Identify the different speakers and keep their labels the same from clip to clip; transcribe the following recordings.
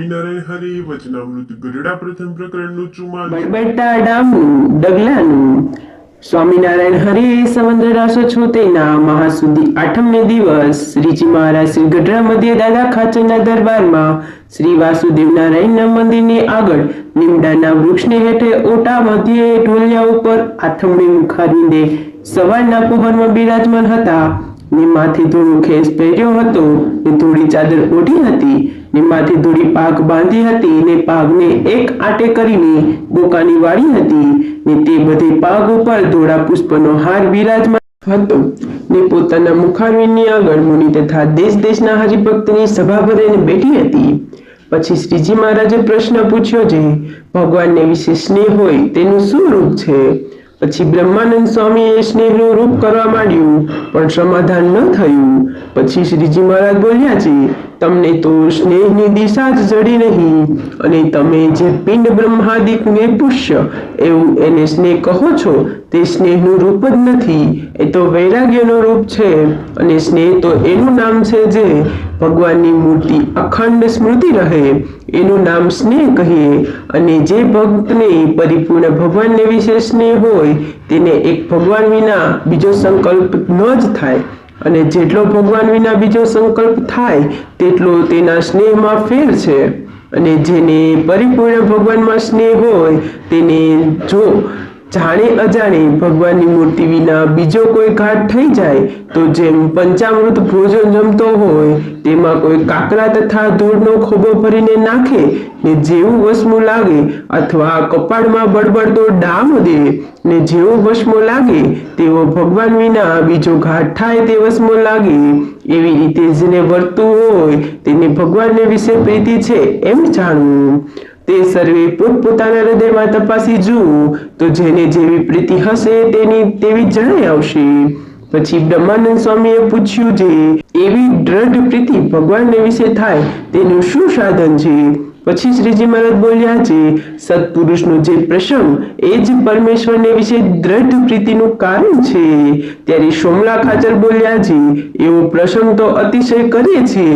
Speaker 1: સ્વામિનારાયણ હરે વચનામૃત ગરડા પ્રથમ પ્રકરણનું ચુમ્માલીસ
Speaker 2: બળબડતા ડામનું ડગલાનું. સ્વામિનારાયણ હરે સંવંત અઢારસો છોતેરના મહાસુદી આઠમને દિવસ. શ્રીજી મહારાજ શ્રી ગઢડા મધ્ય દાદા ખાચરના દરબારમાં શ્રી વાસુદેવ નારાયણના મંદિરની આગળ લીમડાના વૃક્ષને હેઠે ઓટા મધ્યે ઢોલિયા ઉપર આથમણી મુખારીને સવારના પહોરમાં બિરાજમાન હતા. ને માથે ધોળો ખેસ પહેર્યો હતો ને ધોળી ચાદર ઓઢી હતી. ને માથે ધોળી પાઘ બાંધી હતી ને પાઘને એક આટે કરીને બોકાની વાળી હતી ને તે બધી પાઘ ઉપર ધોળા પુષ્પનો હાર બિરાજમાન હતો ને પોતાના મુખારવીની આગળ મુનિ તથા દેશ દેશના હરિભક્તની સભા ભરીને બેઠી હતી. પછી શ્રીજી મહારાજે પ્રશ્ન પૂછ્યો છે ભગવાનને વિશે સ્નેહ હોય તેનું શું રૂપ છે? પછી બ્રહ્માનંદ સ્વામીએ સ્નેહનું રૂપ કરવા માંડ્યું, પણ સમાધાન ન થયું. પછી શ્રીજી મહારાજ બોલ્યા છે તમને તો સ્નેહની દિશા જ જડી નહીં અને તમે જે પિંડ બ્રહ્માદિકને પુષ્ય એવું એને સ્નેહ કહો છો, તે સ્નેહનું રૂપ જ નથી. એ તો વૈરાગ્યનો રૂપ છે અને સ્નેહ તો એનું નામ છે જે ભગવાનની મૂર્તિ અખંડ સ્મૃતિ રહે, એનું નામ સ્નેહ કહીએ. અને જે ભક્તને પરિપૂર્ણ ભગવાનને વિશે સ્નેહ હોય, તેને એક ભગવાન વિના બીજો સંકલ્પ ન જ થાય. અને જેટલો ભગવાન વિના બીજો સંકલ્પ થાય, તેટલો તેના સ્નેહમાં ફેર છે. અને જેને પરિપૂર્ણ ભગવાનમાં સ્નેહ હોય, તેને જો જાણે અજાણે ભગવાનની મૂર્તિ વિના બીજો કોઈ ઘાટ થઈ જાય તો જેમ પંચામૃત ભોજન જમતો હોય, તેમાં કોઈ કાકરા તથા ધૂળનો ખોબો ભરીને નાખે ને જેવું વસમું લાગે અથવા કપાળમાં બળબડતો ડામ દે ને જેવો વસમો લાગે, તેવો ભગવાન વિના બીજો ઘાટ થાય તે વસમો લાગે. એવી રીતે જેને વર્તું હોય, તેને ભગવાનને વિશે પ્રીતિ છે એમ જાણવું. તે સર્વે પોતપોતાના હૃદયમાં તપાસી જુઓ, તો જેને જેવી પ્રીતિ હશે તેની તેવી જણાઈ આવશે. પછી બ્રહ્માનંદ સ્વામીએ પૂછ્યું છે એવી દ્રઢ પ્રીતિ ભગવાનને વિશે થાય, તેનું શું સાધન છે? પછી શ્રીજી મહારાજ બોલ્યા છે, સત્પુરુષનો જે પ્રસંગ, એ જ પરમેશ્વરને વિશે દ્રઢ પ્રીતિનું કારણ છે. ત્યારે સોમલા ખાચર બોલ્યા છે, એવો પ્રસંગ તો અતિશય કરે છે,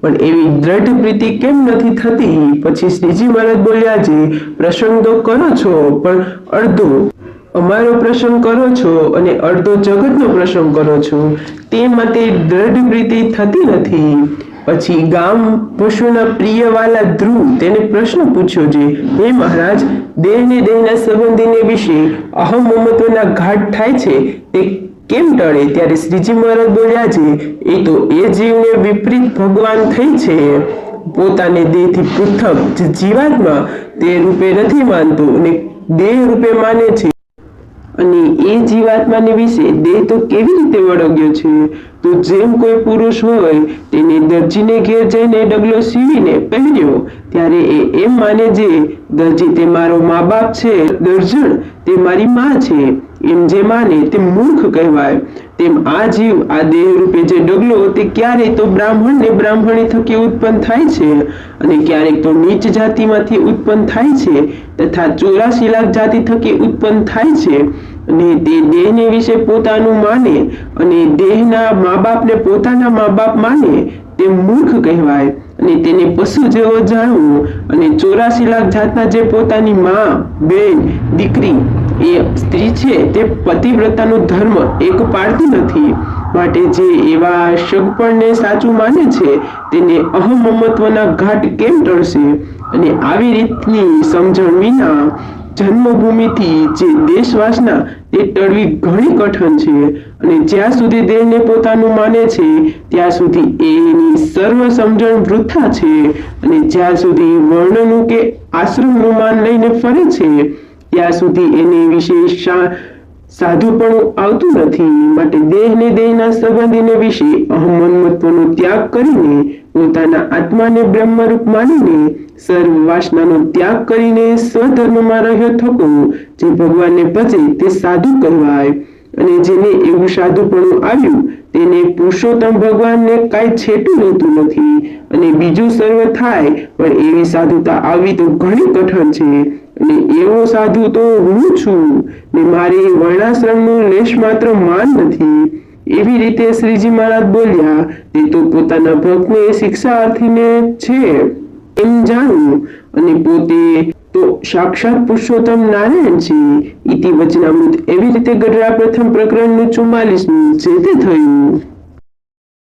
Speaker 2: પણ એવી દ્રઢ પ્રીતિ કેમ નથી થતી? પછી શ્રીજી મહારાજ બોલ્યા છે, પ્રસંગ તો કરો છો, પણ અડધો અમારો પ્રસંગ કરો છો અને અડધો જગતનો પ્રસંગ કરો છો. તે માટે દ્રઢ પ્રીતિ થતી નથી. પછી ગામ પશુના પ્રિય વાલા ધ્રુવ તેને પ્રશ્ન પૂછ્યો છે હે મહારાજ, દેહને દેહના સંબંધીને વિશે અહમ મમત્વના ઘાટ થાય છે? તે કેમ ટળે? ત્યારે શ્રીજી મહારાજ બોલ્યા છે, એ તો એ જીવને વિપરીત ભગવાન થઈ છે. પોતાને દેહથી પૃથક જે જીવાત્મા તે રૂપે નથી માનતો અને દેહ રૂપે માને છે. એ જીવાત્માને વિશે દેહ તો કેવી રીતે વળગ્યો છે? તો જેમ કોઈ પુરુષ હોય, તેને દરજીને ઘેર જઈને ડગલો સીવીને પહેર્યો. ત્યારે એ એમ માને જે દરજી, તે મારો મા બાપ છે. દર્જણ, તે મારી માં છે. એમ જે માને, તે મૂર્ખ કહેવાય. તેમ આ જીવ, આ દેહ રૂપે જે ડગલો, તે ક્યારેક તો બ્રાહ્મણ ને બ્રાહ્મણી થકી ઉત્પન્ન થાય છે. અને ક્યારેક તો નીચ જાતિમાંથી ઉત્પન્ન થાય છે, તથા ચોરાશી લાખ જાતિ થકી ઉત્પન્ન થાય છે. અને તે દેહને વિશે પોતાનું માને અને દેહના મા બાપને પોતાના મા બાપ માને તે મૂર્ખ કહેવાય. અને તેને પશુ જેવો જાણવું અને ચોરાશી લાખ જાતના જે પોતાની માં, બેન, દીકરી એ સ્ત્રી છે તે પતિવ્રતાનો ધર્મ એક પાડતી નથી. માટે જે એવા સગપણને સાચું માને છે તેને અહમમત્વના ઘાટ કેમ ટળશે? અને આવી રીતની સમજણ વિના જન્મભૂમિથી જે દેશવાસના તે ટળવી ઘણી કઠણ છે અને જ્યાં સુધી દેહને પોતાનું માને છે, ત્યાં સુધી એની સર્વ સમજણ વૃથા છે અને જ્યાં સુધી વર્ણનું કે આશ્રમનું માન લઈને ફરે છે, ત્યાં સુધી એને વિશે શા- સાધુપણું આવતું નથી. માટે દેહને દેહના સંબંધીને વિશે અહમન્મત્વનો ત્યાગ કરીને પોતાના આત્માને બ્રહ્મરૂપ માનીને સર્વ વાસનાનો ત્યાગ કરીને સ્વધર્મમાં રહ્યો થકો જે ભગવાનને પચે તે સાધુ કહેવાય. અને જેને એવું સાધુપણું આવ્યું, તેને પુરુષોત્તમ ભગવાનને કાંઈ છેટું રહેતું નથી. અને બીજું સર્વ થાય, પણ એવી સાધુતા આવી તો ઘણી કઠણ છે. અને એવો સાધુ તો હું છું ને મારી વર્ણાશ્રમનું લેશ માત્ર માન નથી. એવી રીતે શ્રીજી મહારાજ બોલ્યા, તે તો પોતાના ભક્તને શિક્ષાર્થીને છે. એમ જાણવું અને પોતે તો સાક્ષાત પુરુષોત્તમ નારાયણ છે. ઇતિ વચનામૃત એવી રીતે ગઢડા પ્રથમ પ્રકરણનું ચુમ્માલીસનું જે તે થયું.